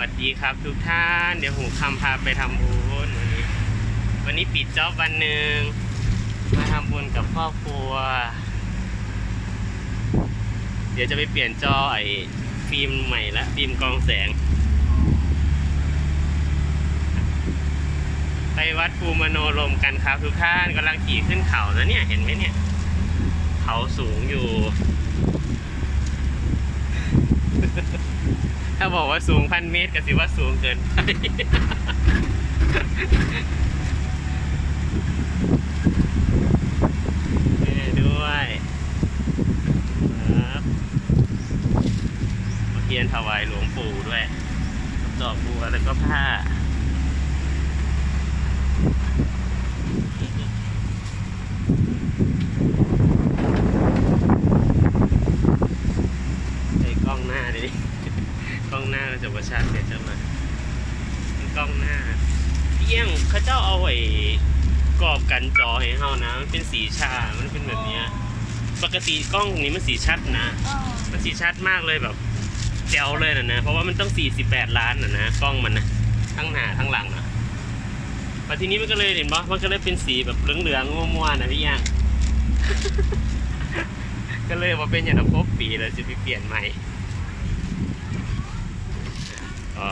วัสดีครับทุกท่าน เดี๋ยวหูคำพาไปทำบุญวันนี้ วันนี้ปิดจ็อบวันหนึ่งมาทำบุญกับครอบครัว เดี๋ยวจะไปเปลี่ยนจอไอ้ฟิล์มใหม่ละฟิล์มกองแสง ไปวัดภูมโนรมกันครับทุกท่านกำลังขี่ขึ้นเขานะเนี่ยเห็นไหมเนี่ย เขาสูงอยู่ ถ้าบอกว่าสูงพันเมตรก็สิว่าสูงเกินไปด้วยครับมาเทียนถวายหลวงปู่ด้วยดอกบัวแล้วก็ผ้า ใส่กล้องหน้าดิ กล้ องหน้าเราจะประชันเดี๋ยวจะมาเป็นกล้องหน้าเอี้ยงเขาเจ้าเอาไอ้กรอบกันจอให้เฮานะมันเป็นสีชา มันเป็นแบบเนี้ยปกติกล้องนี้มันสีชัดนะเออมันสีชัดมากเลยแบบแจ๋วเลยนะนะ เพราะว่ามันต้อง 48 ล้านนะนะกล้องมันนะทั้งหน้าทั้งหลังนะแต่ทีนี้มันก็เลยเห็นปะมันก็เลยเป็นสีแบบเหลืองๆมัวๆนะพี่ย่างก็เลยมาเป็นอย่างครบปีเลยจะไปเปลี่ยนใหม่ ก็